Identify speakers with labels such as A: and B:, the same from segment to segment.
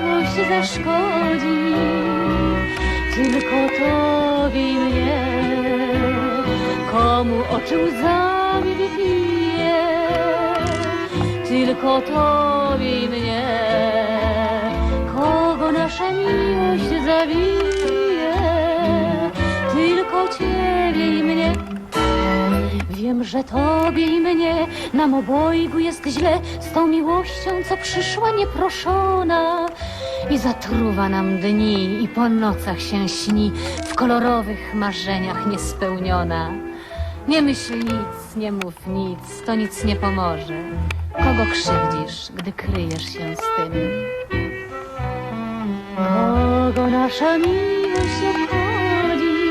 A: Miłość zaszkodzi? Tylko tobie mnie. Komu oczy łzami wypije? Tylko tobie mnie. Kogo nasza miłość zawije? Tylko ciebie i mnie. Wiem, że tobie i mnie nam obojgu jest źle z tą miłością, co przyszła nieproszona i zatruwa nam dni i po nocach się śni w kolorowych marzeniach niespełniona. Nie myśl nic, nie mów nic, to nic nie pomoże. Kogo krzywdzisz, gdy kryjesz się z tym? Kogo nasza miłość obchodzi?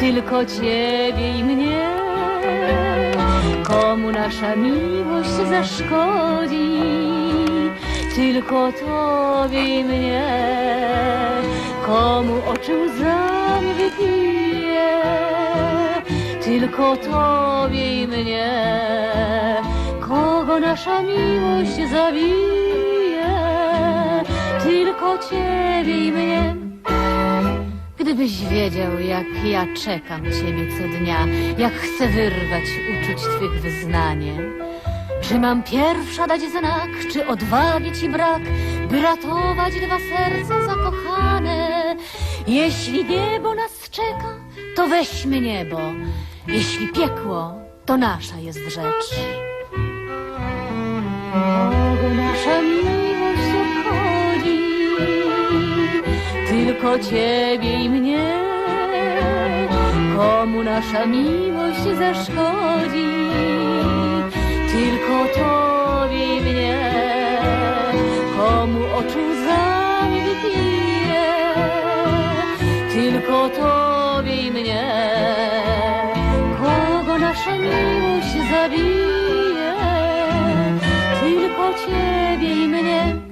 A: Tylko ciebie i mnie. Komu nasza miłość zaszkodzi? Tylko tobie i mnie. Komu oczy łzami wypije? Tylko tobie i mnie. Kogo nasza miłość zabije? Tylko ciebie i mnie. Gdybyś wiedział, jak ja czekam ciebie co dnia, jak chcę wyrwać uczuć twych wyznanie. Czy mam pierwsza dać znak, czy odwagi ci brak, by ratować dwa serca zakochane? Jeśli niebo nas czeka, to weźmy niebo. Jeśli piekło, to nasza jest rzecz. Kogo nasza miłość obchodzi? Tylko ciebie i mnie. Komu nasza miłość zaszkodzi? Tylko tobie i mnie. Komu oczu wypije? Tylko tobie mnie. Kogo nasza miłość zabije? Tylko ciebie i mnie.